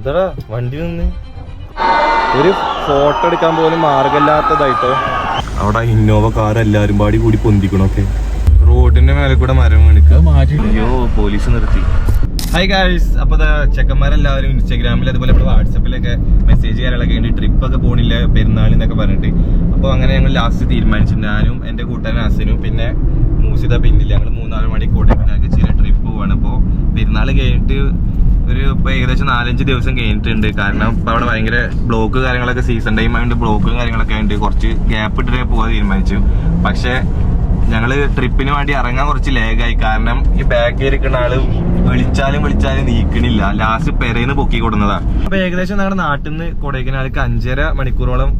എന്താടാ വണ്ടി നിന്ന്? ഒരു ഫോട്ടോ എടുക്കാൻ പോലും മാർഗമില്ലാത്തതായിട്ടോ. അവിടെ ഇന്നോവ കാർ എല്ലാരും പാടി കൂടി പൊന്തിക്കണൊക്കെ. റോഡിന്റെ മേലെ കൂടെ മരം വീണിക്ക. അയ്യോ പോലീസ് നിർത്തി. ഹൈ ഗായ്സ് അപ്പൊ ചെക്കന്മാരെല്ലാവരും ഇൻസ്റ്റാഗ്രാമിൽ അതുപോലെ നമ്മുടെ വാട്സപ്പിലൊക്കെ മെസ്സേജ് കാര്യങ്ങളൊക്കെ ഉണ്ട് ട്രിപ്പ് ഒക്കെ പോണില്ല പെരുന്നാളിന്നൊക്കെ പറഞ്ഞിട്ട്. അപ്പൊ അങ്ങനെ ഞങ്ങൾ ലാസ്റ്റ് തീരുമാനിച്ചു. ഞാനും എന്റെ കൂട്ടുകാരൻ അസനും പിന്നെ മൂസിത പിന്നില്ല. ഞങ്ങൾ മൂന്നാൽ മണി കൊടൈക്കനാലിലേക്ക് ചെറിയ ട്രിപ്പ് പോവാണ്. അപ്പോൾ പെരുന്നാൾ കഴിഞ്ഞിട്ട് ഒരു ഇപ്പൊ ഏകദേശം നാലഞ്ച് ദിവസം കഴിഞ്ഞിട്ടുണ്ട്. കാരണം ഇപ്പൊ അവിടെ ഭയങ്കര ബ്ലോക്ക് കാര്യങ്ങളൊക്കെ സീസൺ ടൈം ആയതുകൊണ്ട് ബ്ലോക്കും കാര്യങ്ങളൊക്കെ ഉണ്ട് കുറച്ച് ഗ്യാപ്പ് ഇട്ടിട്ട് പോകാൻ തീരുമാനിച്ചു. പക്ഷെ ഞങ്ങൾ ട്രിപ്പിന് വേണ്ടി ഇറങ്ങാൻ കുറച്ച് ലേഗായി കാരണം ഈ ബാക്കിൽ ഇരിക്കുന്ന ആൾ വിളിച്ചാലും വിളിച്ചാലും നീക്കണില്ല. ലാസ്റ്റ് പെരേന്ന് പൊക്കി കൊടുന്നതാ. അപ്പൊ ഏകദേശം ഞങ്ങളുടെ നാട്ടിൽ നിന്ന് കൊടൈക്കനാലിക്ക് അഞ്ചര മണിക്കൂറോളം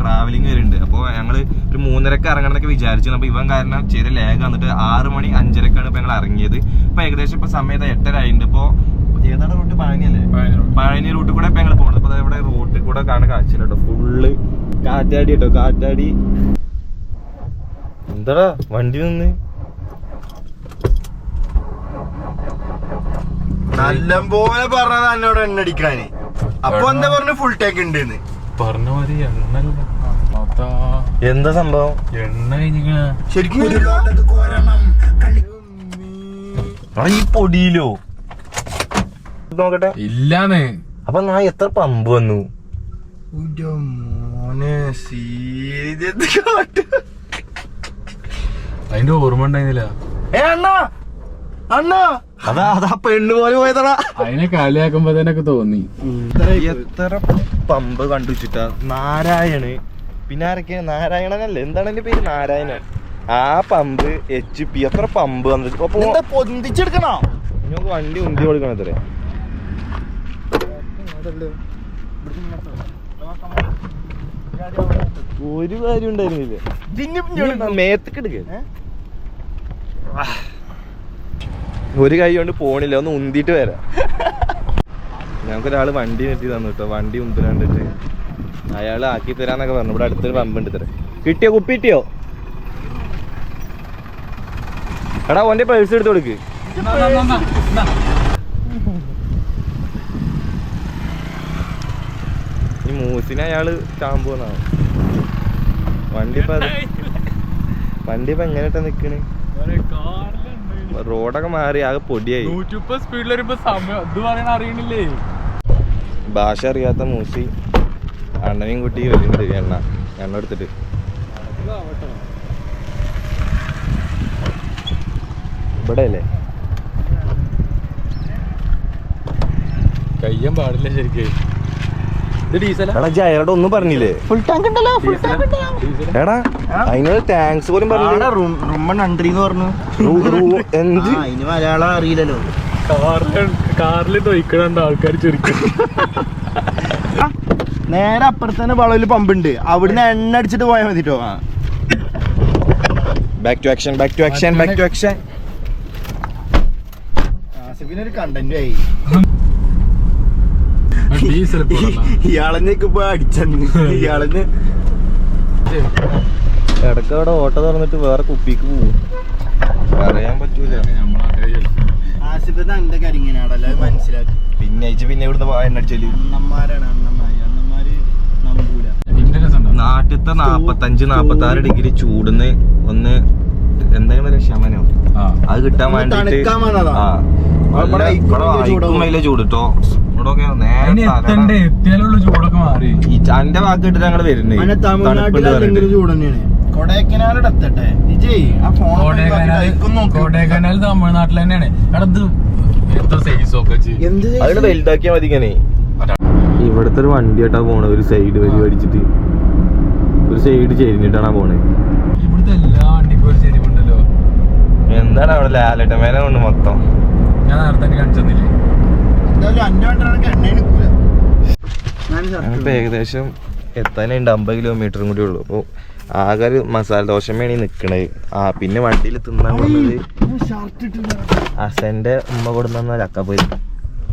ട്രാവലിംഗ് വരുന്നുണ്ട്. അപ്പൊ ഞങ്ങൾ ഒരു മൂന്നരക്ക് ഇറങ്ങണം എന്നൊക്കെ വിചാരിച്ചു അപ്പൊ ഇവൻ കാരണം ചെറിയ ലേഗ് വന്നിട്ട് ആറ് മണി അഞ്ചരക്കാണ് ഇപ്പൊ ഞങ്ങൾ ഇറങ്ങിയത്. ഇപ്പൊ ഏകദേശം ഇപ്പൊ സമയത്ത് എട്ടര ആയിട്ടുണ്ട്. ഇപ്പൊ ഏതാണ് റൂട്ട് പഴനിയല്ലേ പഴനി റൂട്ടിൽ കൂടെ ഇപ്പൊ ഞങ്ങൾ പോകുന്നത് അപ്പൊ ഇവിടെ റൂട്ടിൽ കൂടെ കാണാൻ കാഴ്ച കേട്ടോ ഫുള്ള് കാറ്റാടി. കേട്ടോ കാറ്റാടി എന്താടാ? വണ്ടി നിന്ന്. നല്ലപോലെ പറഞ്ഞത് എന്നോട് എണ്ണടിക്കാന് അപ്പൊ എന്താ പറഞ്ഞു ഫുൾ ടേക്ക് ഉണ്ട് പറഞ്ഞ മാതിരി എണ്ണല്ല. എന്താ സംഭവം? എണ്ണ ശരിക്കും ഈ പൊടിയിലോ? നോക്കട്ടെ? ഇല്ലാന്ന്. അപ്പൊ ഞാൻ എത്ര പമ്പ് വന്നു? അതിന്റെ ഓർമ്മ ഉണ്ടായിരുന്നില്ല. ഏ അണ്ണാ! അണ്ണാ! അതാ അതാ പെണ്ണ് പോലെ പോയതടാ. അതിനെ കളിയാക്കുമ്പോ തന്നെ തോന്നി. എത്ര പമ്പ് കണ്ടു വെച്ചിട്ടാ നാരായണ്. പിന്നെ ആരൊക്കെ നാരായണനല്ലേ? എന്താണ് എന്റെ പേര് നാരായണൻ? ആ പമ്പ് എച്ച് പി എത്ര പമ്പ് വന്നിട്ട്? പൊന്തിച്ചെടുക്കണോ? ഞങ്ങൾക്ക് വണ്ടി ഉന്തി കൊടുക്കണം അത്രേ. ഒരു കാര്യം ഉണ്ടായിരുന്നില്ല. ഒരു കൈ കൊണ്ട് പോണില്ല. ഒന്ന് ഉന്തിട്ട് വരാം. ഞങ്ങൾക്കൊരാൾ വണ്ടി നിർത്തി തന്നു കേട്ടോ വണ്ടി ഉന്തിനാണ്ടിട്ട് അയാൾ ആക്കി തരാന്നൊക്കെ പറഞ്ഞു. ഇവിടെ അടുത്തൊരു പമ്പ് ഉണ്ട് തരാം കിട്ടിയോ? കുപ്പി കിട്ടിയോ? എടാ ഓന്റെ പേഴ്സ് എടുത്ത് കൊടുക്ക്. ഈ മൂസിനെ അയാൾ ചാമ്പോന്നാണ് വണ്ടി ഇപ്പൊ വണ്ടി ഇപ്പൊ എങ്ങനെട്ടാ നിക്കണ്? റോഡൊക്കെ മാറി ആകെ പൊടിയായി. നൂറ്റിപ്പത് സ്പീഡിൽ വരുമ്പോ സമയം ഇത് പറയണ അറിയണില്ലേ? ഭാഷ അറിയാത്ത മൂസി അണ്ണനെയും കുട്ടി വരുന്നുണ്ട് എണ്ണ എണ്ണ എടുത്തിട്ട്. ഇവിടെ അല്ലേ കയ്യാൻ പാടില്ല ശരിക്കും ഇത് ഡീസലാ എടാ ജയറോട് ഒന്നും പറഞ്ഞില്ലേ? ഫുൾ ടാങ്ക് ഉണ്ടല്ലോ ഫുൾ ടാങ്ക് എടാ അതിനൊരു താങ്ക്സ് പോലും പറഞ്ഞില്ല? റുമ്മൺ അണ്ടറി എന്ന് പറഞ്ഞു. റൂ- റൂ- എന്ത്? ഇനി മലയാളം അറിയില്ലല്ലോ. കാറിൽ കാറിൽ തൊയ്ക്കണുണ്ട് ആൾക്കാർ ചുരുക്കും. നേരെ അപ്പുറത്ത് തന്നെ വളവിൽ പമ്പുണ്ട്. അവിടുന്ന് എണ്ണ അടിച്ചിട്ട് പോയാൽ മതിട്ടോ. Back to action back to action back to action ആസിഫിനൊരു content ആയി. ഇയാളെന്നൊക്കെ ഇപ്പൊ അടിച്ചന്ന് ഇയാളെന്ന് ഇടയ്ക്ക് അവിടെ ഓട്ടോ തുറന്നിട്ട് വേറെ കുപ്പിക്ക് പോവും. പറയാൻ പറ്റൂല. എന്റെ കരിങ്ങനാടല്ല? അത് മനസ്സിലാക്കി. പിന്നെ അയച്ച് പിന്നെ ഇവിടുന്ന് എണ്ണ അടിച്ചൽ. അണ്ണന്മാരാണ് അണ്ണന്മാര്. അണ്ണന്മാര് നമ്പൂല. നാട്ടിലത്തെ നാപ്പത്തഞ്ച് നാപ്പത്തി ആറ് ഡിഗ്രി ചൂടുന്ന് ഒന്ന് എന്തായാലും ശമനം. അത് കിട്ടാൻ വേണ്ടി വേണ്ടിട്ട്. ആ. ഇവിടെ ചൂട് കേട്ടോ നേരെ എത്തിയാലുള്ള ചൂടൊക്കെ മാറി. ഈ അന്റെ വാക്ക് ഇട്ടിട്ട് ഞങ്ങൾ വരുന്നേ അങ്ങനെ തമിഴ്നാട്ടിൽ അല്ലെങ്കിൽ ചൂട് തന്നെയാണ് കൊടൈക്കനാലിടെ എത്തട്ടെ? വിജയ് ആ ഫോൺ കോടേക്കനാൽ തമിഴ്നാട്ടിൽ തന്നെയാണ്. അതിന് വലുതാക്കിയാ മതി ഇങ്ങനെ. ഇവിടുത്തെ ഒരു വണ്ടി ആയിട്ടാ പോണത്. ഒരു സൈഡ് വരി അടിച്ചിട്ട് ഒരു സൈഡ് ചെരിഞ്ഞിട്ടാണ് പോണേ. ഇവിടുത്തെ എല്ലാ വണ്ടിക്കും ഒരു ചെരിവുണ്ടല്ലോ. എന്താണ് അവിടെ ലാലട്ടമേന കൊണ്ട് മൊത്തം? ഞാൻ നേരത്തെ കാണിച്ചു കാണിച്ചെന്നില്ലേ ഞങ്ങൾക്ക് ഏകദേശം എത്താനുണ്ട് അമ്പത് കിലോമീറ്ററും കൂടി ഉള്ളൂ. അപ്പോൾ ആകെ ഒരു മസാല ദോശമേണി നിൽക്കണത് ആ പിന്നെ വണ്ടിയിൽ തിന്നാൻ പോകുന്നത് അസന്റെ ഉമ്മ കൊടുന്ന പോയി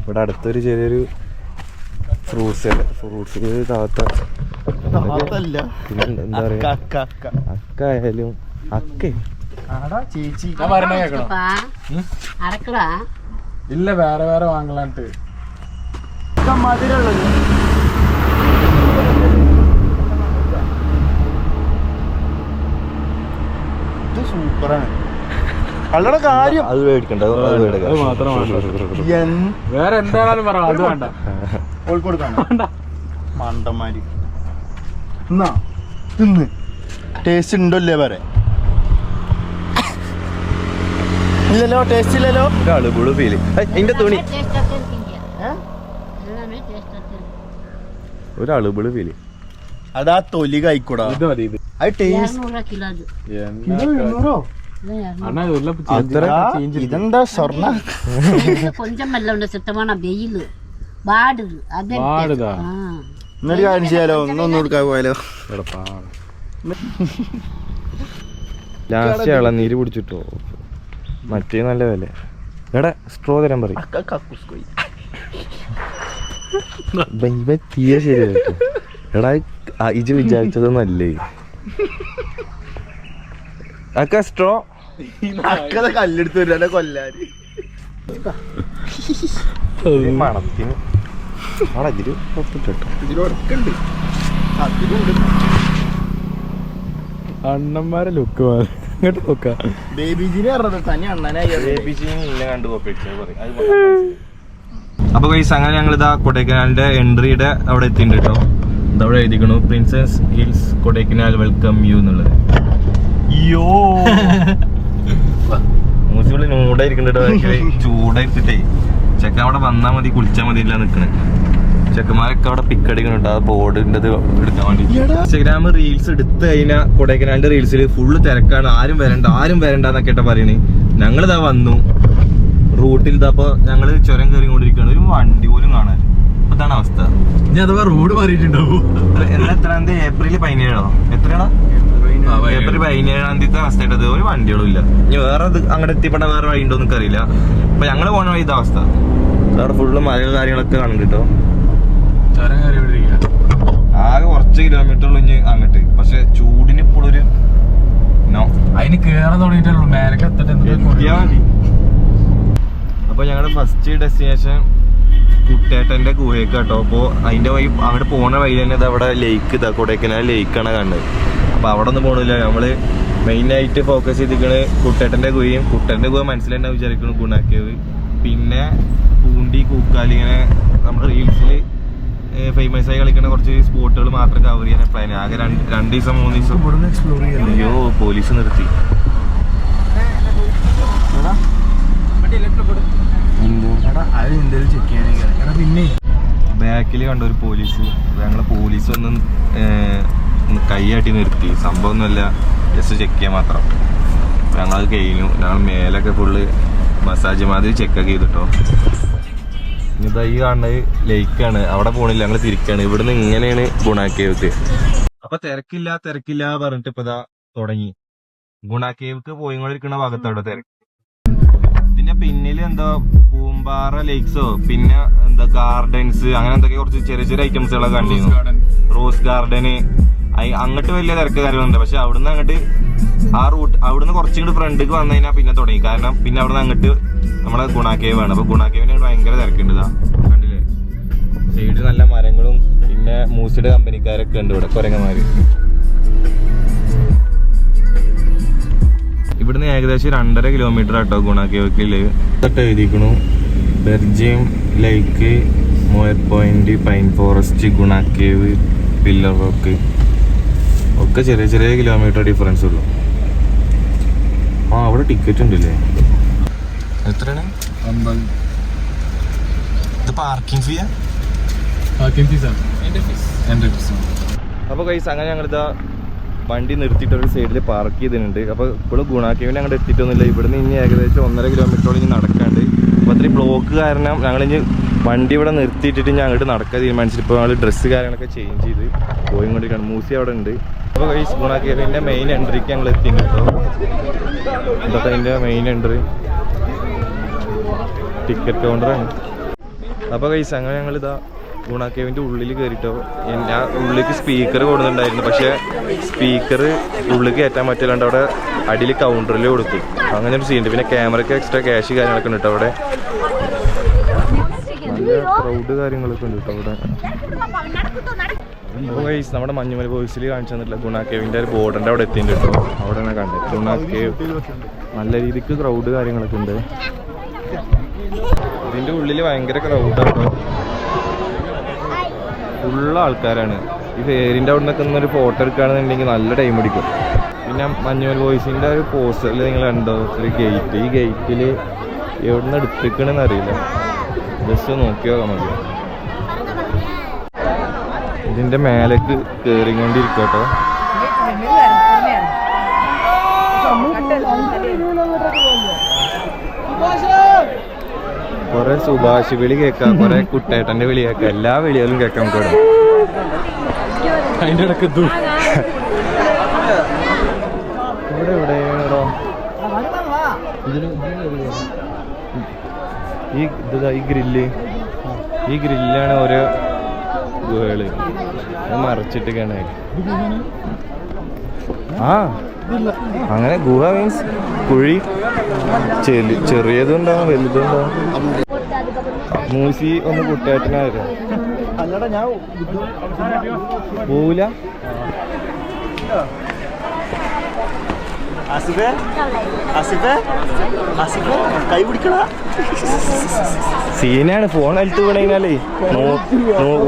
ഇവിടെ അടുത്തൊരു ചെറിയൊരു ഫ്രൂട്ട്സ് ഫ്രൂട്ട്സ് താത്ത. പിന്നെ എന്താ പറയാ? അക്ക ആയാലും അക്കേ. ചേച്ചി. ഇല്ല വേറെ വേറെ വാങ്ങലാണ്ട്. മധുരമുള്ളത്. ഇത് സൂപ്പറാണ്. വളരെ കാര്യം. അത് മേടിക്കണ്ട അത് വേറെ എന്താണെങ്കിലും പറ അത് വേണ്ട. കോഴിക്കോട് കാണാം. മണ്ടന്മാര്. എന്നാ തിന്ന്. ടേസ്റ്റ് ഉണ്ടല്ലേ പറ. ഇല്ലല്ലോ ടേസ്റ്റ് ഇല്ലല്ലോ. ഗുളു ഫീൽ എന്റെ തുണി. ഒരു അളുപുളു ഫീൽ അതാ തൊലി കഴിക്കൂടാ. ടേസ്റ്റ് വെയിൽ ലാസ്റ്റ് ഇളനീര് പിടിച്ചിട്ടോ മറ്റേ നല്ല വില. എടാ സ്ട്രോ തരാൻ പറയും. ഇവൻ തീരെ ശരിയാ കേട്ടോ. എടാ ഇജ് വിചാരിച്ചതൊന്നല്ലേ? അക്ക സ്ട്രോ അക്കത കല്ലെടുത്ത് വരാനെ കൊല്ലാന് മണത്തിന്. ആടാ ഇതിൽ ഇതിലൊടുക്കുണ്ട് അണ്ണന്മാരെ ലുക്ക് ഇങ്ങോട്ട് നോക്കാം. ബേബിജിനെ പറഞ്ഞത് തനി അണ്ണനായി അപ്പൊ ഗൈസ് അങ്ങനെ ഞങ്ങൾ ഇതാ കൊടൈക്കനാലിന്റെ എൻട്രിയുടെ അവിടെ എത്തിയിട്ടുണ്ട് കേട്ടോ ഇതവിടെ എഴുതിക്കണു princess hills Kodaikanal welcome you എന്നുള്ളത്. യോ മൂസിവിടെ നൂടായിരിക്കണ്ടോ ചൂടായിരിക്കട്ടെ ചെക്ക അവിടെ വന്നാ മതി കുളിച്ചാ മതി ഇല്ല നിക്കണേ. ചെക്കന്മാരൊക്കെ അവിടെ പിക്ക് അടിക്കണുണ്ട് ആ ബോർഡിന്റെ എടുക്കാൻ വേണ്ടി ഇൻസ്റ്റാഗ്രാം റീൽസ് എടുത്ത് കഴിഞ്ഞാൽ കൊടൈക്കനാലിന്റെ റീൽസിൽ ഫുള്ള് തിരക്കാണ്. ആരും വരണ്ട ആരും വരണ്ട എന്നൊക്കെ പറയണേ. ഞങ്ങളിതാ വന്നു. റൂട്ടിൽ ഇതാ അപ്പൊ ഞങ്ങൾ ചുരം കയറിക്കൊണ്ടിരിക്കുകയാണ്. ഒരു വണ്ടി പോലും കാണാൻ. അതാണ് അവസ്ഥ. ഇനി അഥവാ റോഡ് മാറിയിട്ടുണ്ടാവും? എന്നാ എത്രാം തീയതി? ഏപ്രിൽ പതിനേഴോ എത്രയാണോ? ഏപ്രിൽ പതിനേഴാം തീയതി അവസ്ഥയായിട്ടത്. ഒരു വണ്ടികളും ഇല്ല. ഇനി വേറെ അത് അങ്ങോട്ട് എത്തിപ്പെട്ട വേറെ വഴി ഉണ്ടോ എന്നൊക്കെ അറിയില്ല. അപ്പൊ ഞങ്ങൾ പോണ വഴി ഇതാ അവസ്ഥ. അവിടെ ഫുള്ള് മഴ കാര്യങ്ങളൊക്കെ കാണുന്നുണ്ട് കേട്ടോ. ആകെ കുറച്ച് കിലോമീറ്റർ ഇഞ്ഞ് അങ്ങോട്ട്. പക്ഷെ ചൂടിന് ഇപ്പോഴൊരു നോ അതിന് കേറാൻ തുടങ്ങിയിട്ടുള്ളൂ മേലക്ക് മതി. അപ്പൊ ഞങ്ങളുടെ ഫസ്റ്റ് ഡെസ്റ്റിനേഷൻ കുട്ടേട്ടന്റെ ഗുഹയൊക്കെ കേട്ടോ അപ്പൊ അതിന്റെ വഴി അവിടെ പോണ വഴി തന്നെ ഇത് അവിടെ ലേക്ക് ഇതാ കൊടൈക്കനാൽ ലേക്കാണ് കണ്ടത്. അപ്പൊ അവിടെ ഒന്നും പോണില്ല. നമ്മൾ മെയിൻ ആയിട്ട് ഫോക്കസ് ചെയ്തിരിക്കണ് കുട്ടേട്ടന്റെ ഗുഹയും കുട്ടേന്റെ ഗുഹ മനസ്സിലുണ്ടാവും വിചാരിക്കുന്നു ഗുണാക്കിയത്. പിന്നെ പൂണ്ടി കൂക്കാലിങ്ങനെ നമ്മുടെ റീൽസിൽ ഫേമസ് ആയി കളിക്കുന്ന കുറച്ച് സ്പോട്ടുകൾ മാത്രം കവർ ചെയ്യാൻ പ്ലാൻ ആകെ രണ്ട് രണ്ട് ദിവസം മൂന്ന് ദിവസം. എക്സ്പ്ലോർ ചെയ്യല്ലേ? അയ്യോ പോലീസ് നിർത്തി. പിന്നെ? ബാക്കിൽ കണ്ട ഒരു പോലീസ് ഞങ്ങളെ പോലീസ് ഒന്ന് കൈയാട്ടി നിർത്തി. സംഭവമൊന്നുമല്ല. ജസ്റ്റ് ചെക്ക് ചെയ്യാൻ മാത്രം. ഞങ്ങളത് കഴിഞ്ഞു. ഞങ്ങൾ മേലൊക്കെ ഫുള്ള് മസാജ് മാതിരി ചെക്കൊക്കെ ചെയ്തിട്ടോ. ഇനിയിതാ ഈ കാണുന്നത് ലേക്കാണ് അവിടെ പോണില്ല ഞങ്ങൾ തിരിക്കാണ്. ഇവിടുന്ന് ഇങ്ങനെയാണ് ഗുണാക്കേവ്ക്ക്. അപ്പൊ തിരക്കില്ല തിരക്കില്ല പറഞ്ഞിട്ട് ഇപ്പൊ ഇതാ തുടങ്ങി. ഗുണാക്കേവ്ക്ക് പോയിക്കൊണ്ടിരിക്കുന്ന ഭാഗത്താണ് തിരക്ക്. ഇതിന്റെ പിന്നിൽ എന്താ പൂമ്പാറ ലേക്സോ പിന്നെ എന്താ ഗാർഡൻസ് അങ്ങനെ എന്തൊക്കെ കുറച്ച് ചെറിയ ചെറിയ ഐറ്റംസുകളൊക്കെ കണ്ടിരുന്നു. റോസ് ഗാർഡന് അങ്ങോട്ട് വലിയ തിരക്ക് കാര്യങ്ങളുണ്ട് പക്ഷെ അവിടുന്ന് അങ്ങോട്ട് ആ റൂട്ട് അവിടുന്ന് കുറച്ചും കൂടി ഫ്രണ്ടിക്ക് വന്നു കഴിഞ്ഞാൽ പിന്നെ തുടങ്ങി. കാരണം പിന്നെ അവിടുന്ന് അങ്ങോട്ട് നമ്മളെ ഗുണാക്കേവ് ആണ് അപ്പൊ ഗുണാക്കേവിന് ഭയങ്കര തിരക്കുണ്ട് ഇതാ. കണ്ടില്ലേ? സൈഡ് നല്ല മരങ്ങളും പിന്നെ മൂസിയുടെ കമ്പനിക്കാരൊക്കെ ഉണ്ട് ഇവിടെ കുരങ്ങന്മാര്. ഇവിടുന്ന് ഏകദേശം രണ്ടര കിലോമീറ്റർ ആട്ടോ ഗുണാക്കേവക്കിൽ തൊട്ട് എഴുതിക്കണു. Berijam lake Moir point pine forest Guna cave pillar rock. ഒക്കെ ചെറിയ ചെറിയ കിലോമീറ്റർ ഡിഫറൻസ് ഉള്ളു. ആ അവിടെ ടിക്കറ്റ് ഉണ്ടല്ലേ? എത്രയാണ്? അമ്പത്. ഇത് പാർക്കിംഗ് ഫീയാ പാർക്കിംഗ് ഫീസാണ് ഫീസ് അപ്പോൾ കൈസ് അങ്ങനെ ഞങ്ങളിതാ വണ്ടി നിർത്തിയിട്ട് ഒരു സൈഡിൽ പാർക്ക് ചെയ്തിട്ടുണ്ട്. അപ്പോൾ ഇപ്പോഴും ഗുണാക്കേവിന് അങ്ങോട്ട് എത്തിയിട്ടൊന്നുമില്ല. ഇവിടുന്ന് ഇനി ഏകദേശം ഒന്നര കിലോമീറ്ററോളം ഇനി നടക്കാണ്ട്. അപ്പോൾ അത്രയും ബ്ലോക്ക് കാരണം ഞങ്ങളിനി വണ്ടി ഇവിടെ നിർത്തിയിട്ടിട്ട് ഞാൻ അങ്ങോട്ട് നടക്കാൻ തീരുമാനിച്ചിട്ട് ഇപ്പോൾ ഞങ്ങൾ ഡ്രസ്സ് കാര്യങ്ങളൊക്കെ ചേഞ്ച് ചെയ്ത് പോയി കൊണ്ടിരിക്കുകയാണ് മൂസി അവിടെ ഉണ്ട്. അപ്പോൾ കൈസ് ഗുണാക്കേവിന്റെ മെയിൻ എൻട്രിക്ക് ഞങ്ങൾ എത്തി കേട്ടോ ഇതൊക്കെ അതിന്റെ മെയിൻ എൻട്രി ടിക്കറ്റ് കൗണ്ടറാണ് അപ്പോൾ കൈസ് അങ്ങനെ ഞങ്ങളിതാ ഗുണാക്കേവിന്റെ ഉള്ളിൽ കയറിയിട്ടോ ഞാൻ ഉള്ളിലേക്ക് സ്പീക്കർ കൊടുക്കുന്നുണ്ടായിരുന്നു പക്ഷേ സ്പീക്കർ ഉള്ളിൽ കയറ്റാൻ പറ്റില്ലാണ്ട് അവിടെ അടിയിൽ കൗണ്ടറിൽ കൊടുത്തു. അങ്ങനെ ഒരു സീനുണ്ട് പിന്നെ ക്യാമറയ്ക്ക് എക്സ്ട്രാ ക്യാഷ് കാര്യങ്ങളൊക്കെ ഉണ്ട് കേട്ടോ അവിടെ. നല്ല ക്രൗഡ് കാര്യങ്ങളൊക്കെ ഉണ്ട് കേട്ടോ ഇവിടെ guys, നമ്മുടെ മഞ്ഞുമല ബോയ്സിൽ കാണിച്ചു തന്നിട്ടില്ല ഗുണ കേവിന്റെ ഒരു ബോർഡിന്റെ അവിടെ എത്തിയിട്ടുണ്ട് അവിടെ തന്നെ കണ്ടത്. ഗുണ കേവ്. നല്ല രീതിക്ക് ക്രൗഡ് കാര്യങ്ങളൊക്കെ ഉണ്ട്. ഇതിന്റെ ഉള്ളിൽ ഭയങ്കര ക്രൗഡാണ് ഫുള്ള് ആൾക്കാരാണ്. ഈ ഫേരിന്റെ അവിടെ നിന്നൊക്കെ ഒരു ഫോട്ടോ എടുക്കുകയാണെന്നുണ്ടെങ്കിൽ നല്ല ടൈം പിടിക്കും പിന്നെ മഞ്ഞുമല ബോയ്സിന്റെ ഒരു പോസ്റ്ററിൽ നിങ്ങൾ കണ്ടോ? ഒരു ഗേറ്റ് ഈ ഗേറ്റിൽ എവിടെ നിന്ന് എടുത്തിക്കണെന്ന് അറിയില്ല. ജസ്റ്റ് നോക്കിയോ നമുക്ക് ഇതിന്റെ മേലേക്ക് കയറിക്കൊണ്ടിരിക്കും കേട്ടോ കുറെ സുഭാഷ് വിളി കേൾക്കാം കുറെ കുട്ടേട്ടന്റെ വിളി കേൾക്കാം എല്ലാ വിളികളും കേൾക്കാം കൂടെ അതിന്റെ ഇടയ്ക്ക് ഇവിടെ എവിടെയാണോ? ഈ ഇതാ ഈ ഗ്രില്ല്. ഈ ഗ്രില്ലാണ് ഓരോ ഗുഹകൾ. അത് മറച്ചിട്ടൊക്കെയാണ് ആ അങ്ങനെ ഗുഹ മീൻസ് കുഴി ചെലി ചെറിയതുണ്ടാവും വലുതും മൂസി ഒന്ന് ഞാൻ പോവില്ല ആസിഫേ? ആസിഫേ? ആസിഫേ കൈ പിടിക്കണ സീനാണ് ഫോൺ അലത്ത് വീണേ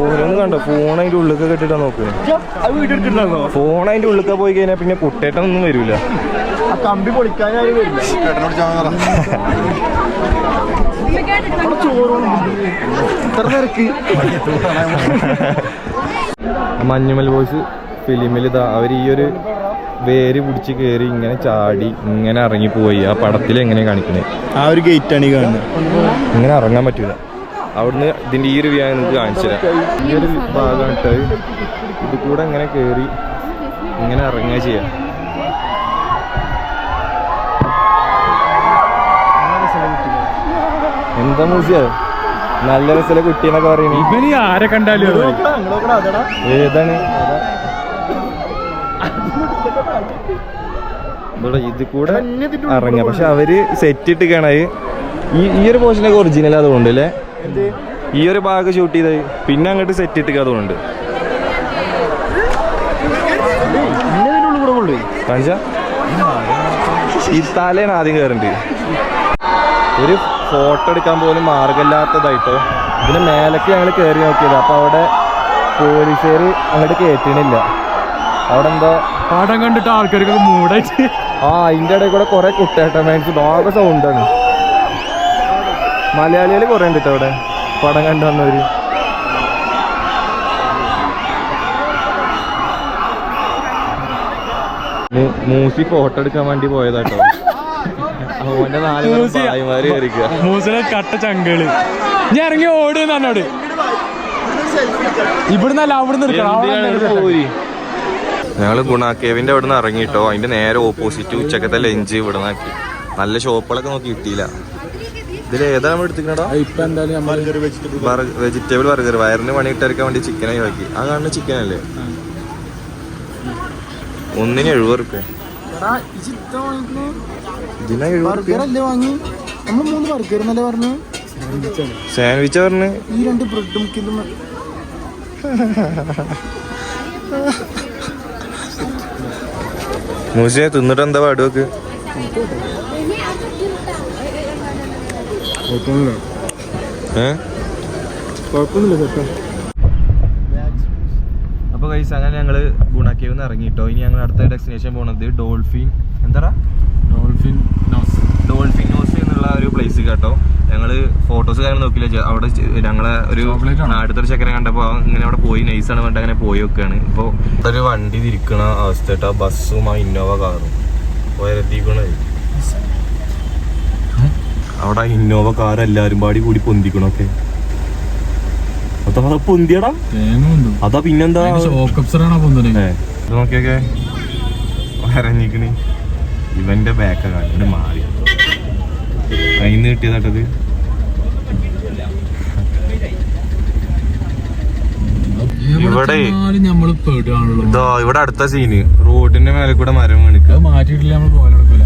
ഓരോന്ന് കണ്ടോ ഫോൺ അതിന്റെ ഉള്ളിലൊക്കെ കെട്ടിട്ടാ നോക്കുന്നത് ഫോൺ അതിന്റെ ഉള്ളിലൊക്കെ പോയി കഴിഞ്ഞാൽ പിന്നെ കുട്ടേട്ടൊന്നും വരൂല. കമ്പി പൊളിക്കാനായി വരില്ല. ഇത്ര തിരക്ക്. മഞ്ഞുമൽ ബോയ്സ് ഫിലിമിൽ ഇതാ അവർ ഈ ഒരു വേര് പിടിച്ച് കയറി ഇങ്ങനെ ചാടി ഇങ്ങനെ ഇറങ്ങിപ്പോയി. ആ പടത്തിൽ എങ്ങനെ കാണിക്കണേ? ആ ഒരു ഗേറ്റ് ആണ് ഈ കാണുന്നത് ഇങ്ങനെ ഇറങ്ങാൻ പറ്റൂല. അവിടുന്ന് ഇതിന്റെ ഈ ഒരു വ്യാ നിങ്ങൾക്ക് കാണിച്ചു തരാം. ഈ ഒരു ഭാഗമായിട്ട് ഇത്. കൂടെ ഇങ്ങനെ കയറി ഇങ്ങനെ ഇറങ്ങുക ചെയ്യാം. എന്താ മൂസിയ? നല്ല രസല കുട്ടീനൊക്കെ പറയുന്നത് ഇവന് ആരെ കണ്ടാലും ഏതാണ്? ഇവിടെ ഇത് കൂടെ ഇറങ്ങാം. പക്ഷെ അവർ സെറ്റ് ഇട്ട് കാണായി ഈ ഈ ഒരു പോർഷനൊക്കെ ഒറിജിനൽ അതുകൊണ്ട് അല്ലേ ഈ ഒരു ഭാഗം ഷൂട്ട് ചെയ്തായി പിന്നെ അങ്ങോട്ട് സെറ്റ് ഇട്ട് അതുകൊണ്ട് ഈ തലയാണ് ആദ്യം കയറുന്നുണ്ട് ഒരു ഫോട്ടോ എടുക്കാൻ പോലും മാർഗമില്ലാത്തതായിട്ടോ. ഇതിന് മേലേക്ക് ഞങ്ങൾ കയറി നോക്കിയത്. അപ്പൊ അവിടെ പോലീസുകാർ അങ്ങോട്ട് കയറ്റണില്ല അവിടെ എന്താ പടം കണ്ടിട്ട് ആൾക്കാർക്ക് മൂടായിട്ട്. ആ അതിന്റെ ഇടയിൽ കൂടെ കുറെ കുട്ടേട്ടമാൻസ് ആകെ സൗണ്ടാണ് മലയാളികൾ കുറേ ഉണ്ട് അവിടെ പടം കണ്ടു വന്നവര്. മൂസി ഫോട്ടോ എടുക്കാൻ വേണ്ടി പോയതാട്ടോ. അവന്റെ നാല്? ഭായിമാര് കയറിക്കുക മൂസിലെ കട്ട ചങ്കൾ ഞാൻ ഇറങ്ങി ഓടുന്നോട് ഇവിടുന്നല്ല അവിടുന്ന് എടുക്കണം. അവിടെ ഗുണാക്കേവിന്റെ എടുക്കണം. ഞങ്ങൾ ഗുണാക്കേവിന്റെ അവിടെ നിന്ന് ഇറങ്ങിട്ടോ. അതിന്റെ നേരെ ഓപ്പോസിറ്റ് ഉച്ചക്കത്തെ ലഞ്ച് ഇവിടെ നിന്നാക്കി നല്ല ഷോപ്പുകളൊക്കെ നോക്കി കിട്ടിയില്ല. ഇതിൽ ഏതാ നമ്മൾ എടുത്തിക്കണടാ വെജിറ്റബിൾ ബർഗർ വയറിന് പണി പണിയിട്ടെടുക്കാൻ വേണ്ടി ചിക്കൻ ഒഴിവാക്കി ആ കാണുന്ന ചിക്കൻ അല്ലേ? ഒന്നിന് എഴുപത് റുപ്യ. ഇതിനാ എഴുപത് റുപ്യ. പറഞ്ഞു? സാൻഡ്വിച്ച് പറഞ്ഞ്? ഈ രണ്ട് ബ്രെഡും മൂസിയെ തിന്നിട്ട് എന്താ പാടുവെക്ക് അപ്പോൾ കൈസ് അങ്ങനെ ഞങ്ങൾ ഗുണക്കേവ് ഇറങ്ങി ഇറങ്ങിട്ടോ. ഇനി ഞങ്ങൾ അടുത്ത ഡെസ്റ്റിനേഷൻ പോണത് ഡോൾഫിൻ എന്താ ഡോൾഫിൻ നോസ് ഡോൾഫിൻ നോസ് എന്നുള്ള ഒരു പ്ലേസ് കേട്ടോ ഞങ്ങൾ ഫോട്ടോസ് കാര്യം നോക്കില്ല അവിടെ ഞങ്ങളെ ഒരു അടുത്തൊരു ചക്കരം കണ്ടപ്പോ ഇങ്ങനെ അവിടെ പോയി. നൈസാണ് വേണ്ട അങ്ങനെ പോയി വെക്കാണ്. ഇപ്പൊ ഒരു വണ്ടി തിരിക്കണ അവസ്ഥ കേട്ടോ ബസ്സും ആ ഇന്നോവ കാറും. അവിടെ ഇന്നോവ കാർ എല്ലാരും പാടി കൂടി പൊന്തിക്കണൊക്കെ. അതാ അതാ പൊന്തിയടാ. അതാ പിന്നെന്താ? നോക്കിയൊക്കെ. വരഞ്ഞിക്കണ്. ഇവന്റെ ബാക്കാണ് മാറി. കയ്യിന്ന് കിട്ടിയതാട്ടത് ഇവിടെ- ഇതാ. ഇവിടെ അടുത്ത സീന് റോഡിന്റെ മേലെ കൂടെ മരം വീണിക്ക. അത് മാറ്റിയിട്ടില്ല നമ്മൾ പോലെ എടുക്കൂല.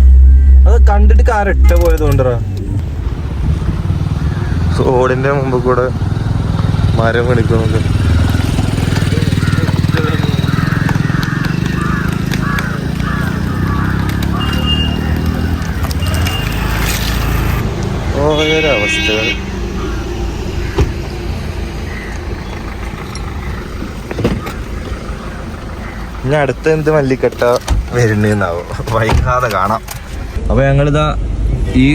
അത് കണ്ടിട്ട് കാർ ഇട്ട പോയത് കൊണ്ടറാ റോഡിന്റെ മുമ്പ് കൂടെ മരം വീണിക്കണൊക്കെ അവസ്ഥകൾ ഇനി അടുത്ത എന്ത് മല്ലിക്കട്ട വരുന്നോ വൈകാതെ കാണാം. അപ്പൊ ഞങ്ങളിതാ ഈ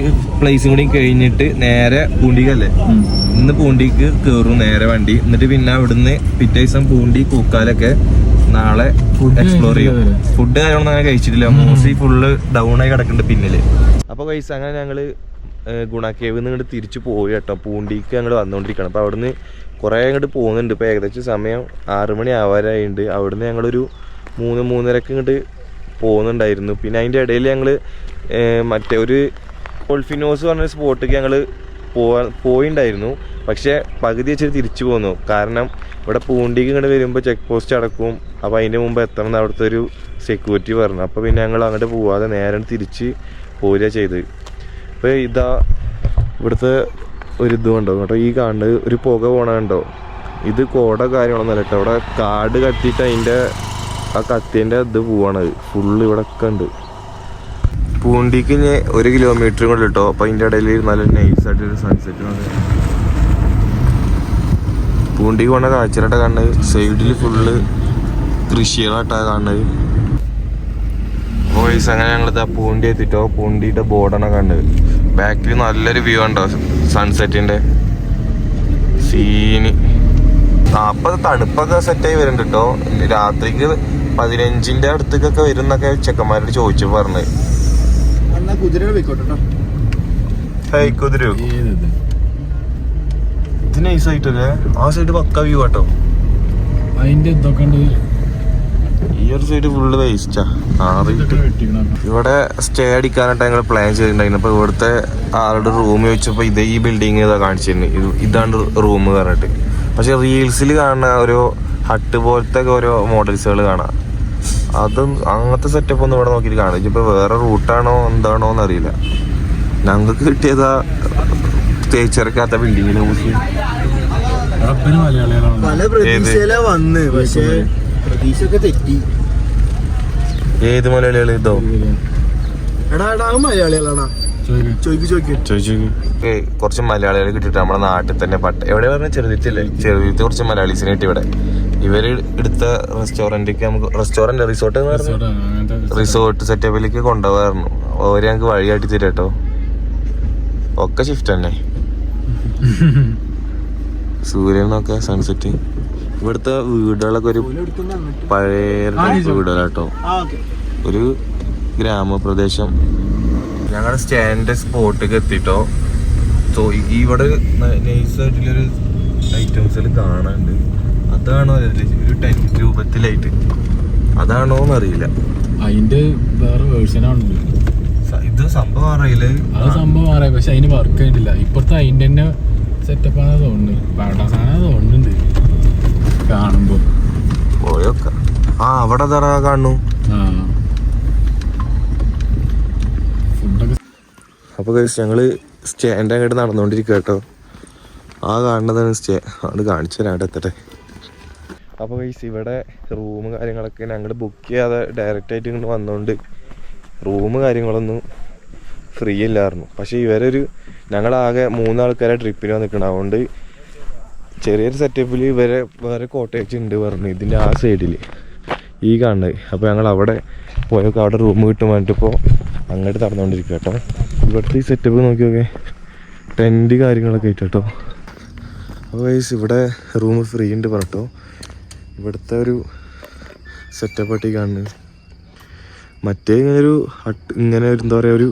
പ്ലേസും കൂടി കഴിഞ്ഞിട്ട് നേരെ പൂണ്ടിക്കല്ലേ? ഇന്ന് പൂണ്ടിക്ക് കേറും നേരെ വണ്ടി. എന്നിട്ട് പിന്നെ അവിടുന്ന് പിറ്റേ ദിവസം പൂണ്ടി കൂക്കാലൊക്കെ നാളെ എക്സ്പ്ലോർ ചെയ്യും. ഫുഡ് കാര്യങ്ങളൊന്നും അങ്ങനെ കഴിച്ചിട്ടില്ല. മോസി ഫുള്ള് ഡൗൺ ആയി കിടക്കുന്നുണ്ട് പിന്നിൽ. അപ്പൊ കൈസ് അങ്ങനെ ഞങ്ങൾ ഏഹ് നിന്ന് ഇങ്ങോട്ട് തിരിച്ചു പോയി കേട്ടോ. പൂണ്ടിക്ക് അങ്ങോട്ട് വന്നുകൊണ്ടിരിക്കണം അപ്പോൾ അവിടുന്ന് കുറേ അങ്ങോട്ട് പോകുന്നുണ്ട്. ഇപ്പോൾ ഏകദേശം സമയം ആറ് മണി ആവാറായിട്ടുണ്ട് അവിടുന്ന് ഞങ്ങളൊരു മൂന്ന് മൂന്നരക്ക് ഇങ്ങോട്ട് പോകുന്നുണ്ടായിരുന്നു. പിന്നെ അതിന്റെ ഇടയിൽ ഞങ്ങൾ മറ്റേ ഒരു കൊൾഫിനോസ് പറഞ്ഞ സ്പോട്ടിലേക്ക് ഞങ്ങൾ പോവാ പോയിണ്ടായിരുന്നു. പക്ഷേ പകുതി വെച്ചിട്ട് തിരിച്ചു പോന്നു. കാരണം ഇവിടെ പൂണ്ടിക്ക് ഇങ്ങോട്ട് വരുമ്പോൾ ചെക്ക് പോസ്റ്റ് അടക്കും. അപ്പോൾ അതിന്റെ മുമ്പ് എത്തണം എന്ന് അവിടുത്തെ ഒരു സെക്യൂരിറ്റി പറഞ്ഞു. അപ്പോൾ പിന്നെ ഞങ്ങൾ അങ്ങോട്ട് പോവാതെ നേരെ തിരിച്ച് പോരുക ചെയ്ത്. അപ്പോൾ ഇതാ ഇവിടുത്തെ ഒരു ഇത് കണ്ടോ? കേട്ടോ ഈ കണ്ട് ഒരു പുക പോണ കണ്ടോ? ഇത് കോട കാര്യങ്ങളൊന്നുമല്ല കേട്ടോ ഇവിടെ കാട് കത്തിയിട്ട് അതിന്റെ ആ കത്തിന്റെ ഇത് പോവാണ് ഫുള്ള് ഇവിടെ ഒക്കെ ഉണ്ട്. പൂണ്ടിക്ക് ഇനി ഒരു കിലോമീറ്റർ കൊണ്ട് കേട്ടോ അപ്പം അതിന്റെ ഇടയിൽ നല്ല നൈസായിട്ടൊരു സൺസെറ്റ് പൂണ്ടിക്ക് പോണ കാഴ്ചയായിട്ടാ കാണുന്നത് സൈഡിൽ ഫുള്ള് കൃഷികളായിട്ടാണ് കാണുന്നത്. വോയിസ് അങ്ങനെ ഞങ്ങളിതാ പൂണ്ടി എത്തിട്ടോ? പൂണ്ടിയുടെ ബോർഡാണ് കണ്ടത് ബാക്കിൽ നല്ലൊരു വ്യൂ ഉണ്ടോ സൺസെറ്റിന്റെ സീന് അപ്പൊ തണുപ്പൊക്കെ സെറ്റായി വരുന്നുണ്ട് കേട്ടോ രാത്രിക്ക് പതിനഞ്ചിന്റെ അടുത്തേക്കൊക്കെ വരുന്നൊക്കെ ചെക്കന്മാരോട് ചോദിച്ചു പറഞ്ഞത് കുതിര. ഇത് നൈസായിട്ടല്ലേ ആ സൈഡ് പക്ക വ്യൂ ആട്ടോ. അതിന്റെ ഇതൊക്കെ ഉണ്ട്. ഈ ഒരു സൈഡ് ഫുള്ള് വേസ്റ്റാ മാറിയിട്ട് ഇവിടെ സ്റ്റേ അടിക്കാനായിട്ട് ഞങ്ങൾ പ്ലാൻ ചെയ്തിട്ടുണ്ടായിരുന്നു. അപ്പൊ ഇവിടുത്തെ ആളുടെ റൂം ചോദിച്ചപ്പോ ഇത് ഈ ബിൽഡിങ് ഇതാ കാണിച്ചിരുന്നു. ഇതാണ് റൂം പറഞ്ഞിട്ട്. പക്ഷെ റീൽസിൽ കാണുന്ന ഓരോ ഹട്ട് പോലത്തെ ഓരോ മോഡൽസുകൾ കാണാം. അതും അങ്ങനത്തെ സെറ്റപ്പ് ഒന്നും ഇവിടെ നോക്കിയിട്ട് കാണാം ഇപ്പൊ വേറെ റൂട്ടാണോ എന്താണോ എന്നറിയില്ല ഞങ്ങൾക്ക് കിട്ടിയതാ തേച്ചിറക്കാത്ത ബിൽഡിങ്ങിനെ കുറിച്ച് പല പ്രതീക്ഷയിലാ വന്ന്. പക്ഷെ പ്രതീക്ഷയൊക്കെ തെറ്റി. ഏത് മലയാളികൾ ഇതോ? കുറച്ച് മലയാളികൾ കിട്ടിയിട്ട് നമ്മുടെ നാട്ടിൽ തന്നെ പട്ട എവിടെ പറഞ്ഞ ചെറുതിട്ടില്ലേ ചെറുതിട്ട് കുറച്ച് മലയാളീസിനെ കിട്ടി ഇവിടെ. ഇവർ എടുത്ത റെസ്റ്റോറന്റിലേക്ക് നമുക്ക് റെസ്റ്റോറന്റ് റിസോർട്ട് എന്ന് പറഞ്ഞു റിസോർട്ട് സെറ്റപ്പിലേക്ക് കൊണ്ടുപോകാറുണ്ട് ഓര് ഞങ്ങൾക്ക് വഴിയാട്ടി തരാം കേട്ടോ ഒക്കെ ഷിഫ്റ്റ് തന്നെ. സൂര്യൻ നോക്ക സൺസെറ്റ് ഇവിടുത്തെ വീടുകളൊക്കെ ഒരു പഴയ വീടുകളാട്ടോ. ഒരു ഗ്രാമപ്രദേശം. ഞങ്ങളുടെ സ്റ്റാൻഡ് സ്പോട്ടിലേക്ക് എത്തിട്ടോ. സോ ഇവിടെ നൈസ് ആയിട്ടുള്ളൊരു ഐറ്റംസിൽ കാണാനുണ്ട്. അതാണോ? ഒരു ടെൻ രൂപത്തിലായിട്ട്. അതാണോ എന്നറിയില്ല അതിന്റെ വേറെ വേർഷനാണ് ഇത് സംഭവം അറിയില്ല? അത് സംഭവം അറിയാം. പക്ഷെ അതിന് വർക്ക് ആയിട്ടില്ല ഇപ്പഴത്തെ അതിന്റെ തന്നെ സെറ്റപ്പ് ആണ് തോന്നുന്നു. പാട്ടാ സാധനം തോന്നുന്നുണ്ട്. കാണുമ്പോ. പോയൊക്കെ. ആ അവിടെ തറ കാണു അപ്പോൾ കഴിച്ച് ഞങ്ങൾ സ്റ്റാൻഡ് അങ്ങോട്ട് നടന്നുകൊണ്ടിരിക്കുക കേട്ടോ ആ കാണുന്നതാണ് സ്റ്റേ. അങ്ങോട്ട് കാണിച്ചു തരാം അവിടെ എത്തട്ടെ. അപ്പോൾ കഴിച്ച് ഇവിടെ റൂം കാര്യങ്ങളൊക്കെ ഞങ്ങൾ ബുക്ക് ചെയ്യാതെ ഡയറക്റ്റ് ആയിട്ട് ഇങ്ങോട്ട് വന്നുകൊണ്ട് റൂം കാര്യങ്ങളൊന്നും ഫ്രീ ഇല്ലായിരുന്നു. പക്ഷേ ഇവരൊരു ഞങ്ങളാകെ മൂന്നാൾക്കാരെ ട്രിപ്പിന് വന്നിട്ടുണ്ട്. അതുകൊണ്ട് ചെറിയൊരു സെറ്റപ്പിൽ ഇവരെ വേറെ കോട്ടേജ് ഉണ്ട് പറഞ്ഞു. ഇതിന്റെ ആ സൈഡിൽ ഈ കാണുന്നത്. അപ്പോൾ ഞങ്ങൾ അവിടെ പോയൊക്കെ അവിടെ റൂം കിട്ടും പറഞ്ഞിട്ടിപ്പോൾ അങ്ങോട്ട് നടന്നുകൊണ്ടിരിക്കുക കേട്ടോ ഇവിടുത്തെ ഈ സെറ്റപ്പ് നോക്കി നോക്കേ ടെന്റ് കാര്യങ്ങളൊക്കെ ആയിട്ട് കേട്ടോ അപ്പോൾ വൈസ് ഇവിടെ റൂം ഫ്രീ ഉണ്ട് പറഞ്ഞിട്ടോ. ഇവിടുത്തെ ഒരു സെറ്റപ്പ് ആയിട്ട് ഈ കാണുന്നത്. മറ്റേ ഇങ്ങനെ ഒരു ഇങ്ങനെ ഒരു എന്താ പറയുക ഒരു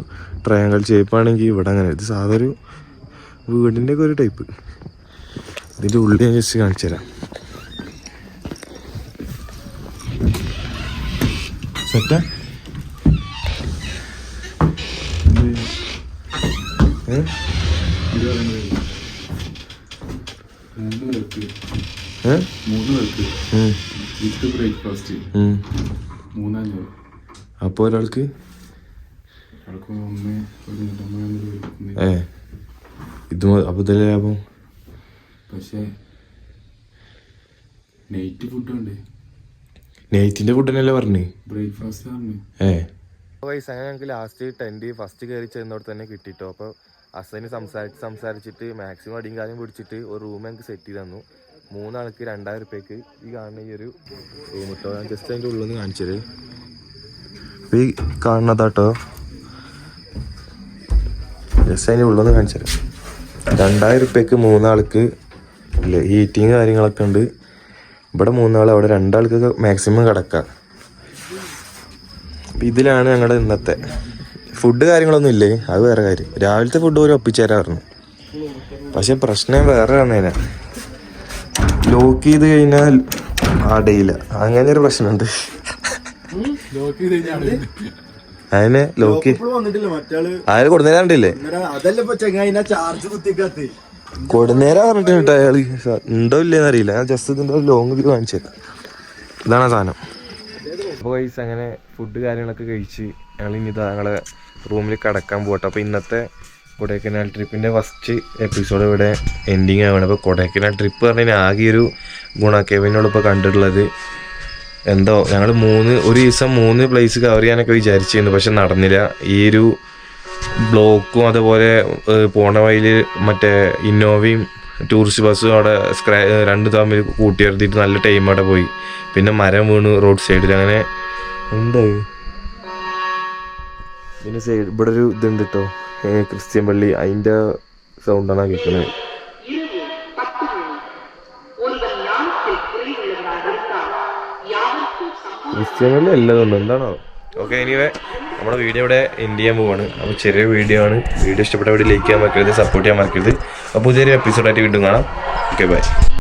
ട്രയാങ്കിൾ ഷേപ്പാണെങ്കിൽ ഇവിടെ അങ്ങനെ. ഇത് സാധാ ഒരു വീടിന്റെ ഒക്കെ ഒരു ടൈപ്പ് ഇതിന്റെ ഉള്ളിൽ ഞാൻ ജസ്റ്റ് കാണിച്ചു തരാം. സെറ്റാ? അപ്പോൾ ഒരാൾക്ക്? ഏ? ഇത് അപ്പൊ അപ്പോൾ ഇതിലെ ലാഭം പക്ഷേ നൈറ്റ് ഫുഡ് ഉണ്ട്. നൈറ്റിന്റെ ഫുഡ് തന്നെയല്ലേ പറഞ്ഞു? ബ്രേക്ക്ഫാസ്റ്റ് ആണ്. ഏ. പൈസ അങ്ങനെ ഞങ്ങൾക്ക് ലാസ്റ്റ് ടെന്റ് ഫസ്റ്റ് കയറി ചെന്നോട് തന്നെ കിട്ടിട്ടോ. അപ്പോൾ അസന് സംസാരിച്ച് സംസാരിച്ചിട്ട് മാക്സിമം അടിയും കാര്യം പിടിച്ചിട്ട് ഒരു റൂം ഞങ്ങൾക്ക് സെറ്റ് ചെയ്ത് തന്നു. മൂന്നാൾക്ക് രണ്ടായിരം റുപ്യക്ക് ഈ കാണുന്ന ഈ ഒരു റൂം കിട്ടോ ഞാൻ ജസ്റ്റ് അതിന്റെ ഉള്ളിൽ നിന്ന് കാണിച്ചത്. ഈ കാണുന്നതാട്ടോ. ജസ്റ്റ് അതിന്റെ ഉള്ളിൽ നിന്ന് കാണിച്ചത്. രണ്ടായിരം റുപ്യക്ക് മൂന്നാൾക്ക് ഇല്ലേ ഹീറ്റിങ് കാര്യങ്ങളൊക്കെ ഉണ്ട്. ഇവിടെ മൂന്നാൾ അവിടെ രണ്ടാൾക്കൊക്കെ മാക്സിമം കിടക്കാം. അപ്പം ഇതിലാണ് ഞങ്ങളുടെ ഇന്നത്തെ. ഫുഡ് കാര്യങ്ങളൊന്നും ഇല്ലേ? അത് വേറെ കാര്യം. രാവിലത്തെ ഫുഡ് പോലും ഒപ്പിച്ചേരാറുണ്ട് പക്ഷെ പ്രശ്നം വേറെ ആണേനാ ലോക്ക് ചെയ്ത് കഴിഞ്ഞാൽ അടയില്ല. അങ്ങനെ ഒരു പ്രശ്നമുണ്ട്. അതിനെ ലോക്ക് അയാൾ കൊടുന്നേരാണ്ടില്ലേ? അതല്ല ചാർജ് കുത്തിക്കാത്ത. കൊടുന്നേരാ പറഞ്ഞിട്ട് അയാൾ ഉണ്ടോ ഇല്ലേന്ന് അറിയില്ല. ഞാൻ ജസ്റ്റ് ഇതിന്റെ ലോങ് വ്യൂ കാണിച്ചേക്കാം. ഇതാണ് സാധനം. അപ്പോൾ കഴിച്ച് അങ്ങനെ ഫുഡ് കാര്യങ്ങളൊക്കെ കഴിച്ച് ഞങ്ങൾ ഇനി താങ്കളെ റൂമിൽ കിടക്കാൻ പോകട്ടെ അപ്പോൾ ഇന്നത്തെ കൊടൈക്കനാൽ ട്രിപ്പിന്റെ ഫസ്റ്റ് എപ്പിസോഡ് ഇവിടെ എൻഡിങ് ആവുകയാണ് അപ്പോൾ കൊടൈക്കനാൽ ട്രിപ്പ് പറഞ്ഞാൽ ആകെ ഒരു ഗുണക്കേവിനോട് ഇപ്പോൾ കണ്ടിട്ടുള്ളത് എന്തോ ഞങ്ങൾ മൂന്ന് ഒരു ദിവസം മൂന്ന് പ്ലേസ് കവർ ചെയ്യാനൊക്കെ വിചാരിച്ചിരുന്നു. പക്ഷെ നടന്നില്ല. ഈ ഒരു ബ്ലോക്കും അതുപോലെ പോണ വഴിയിൽ മറ്റേ ഇന്നോവയും ടൂറിസ്റ്റ് ബസ്സും അവിടെ സ്ക്രാ രണ്ട് തമ്മിൽ കൂട്ടിയിർത്തിയിട്ട് നല്ല ടൈം അവിടെ പോയി. പിന്നെ മരം വീണു റോഡ് സൈഡിൽ അങ്ങനെ എന്തായി പിന്നെ സൈഡ് ഇവിടെ ഒരു ഇതുണ്ട് കേട്ടോ ക്രിസ്ത്യൻ പള്ളി. അതിന്റെ സൗണ്ടാണ് കേൾക്കുന്നത് ക്രിസ്ത്യൻ പള്ളി എല്ലാതുണ്ട് എന്താണോ? ഓക്കെ എനിവേ നമ്മുടെ വീഡിയോ ഇവിടെ എൻഡ് ചെയ്യാൻ പോവാണ്. അപ്പോൾ ചെറിയ വീഡിയോ ആണ്. വീഡിയോ ഇഷ്ടപ്പെട്ട വീഡിയോ ലൈക്ക് ചെയ്യാൻ മറക്കരുത് സപ്പോർട്ട് ചെയ്യാൻ മറക്കരുത്. അപ്പോൾ പുതിയൊരു എപ്പിസോഡായിട്ട് വീണ്ടും കാണാം. Okay bye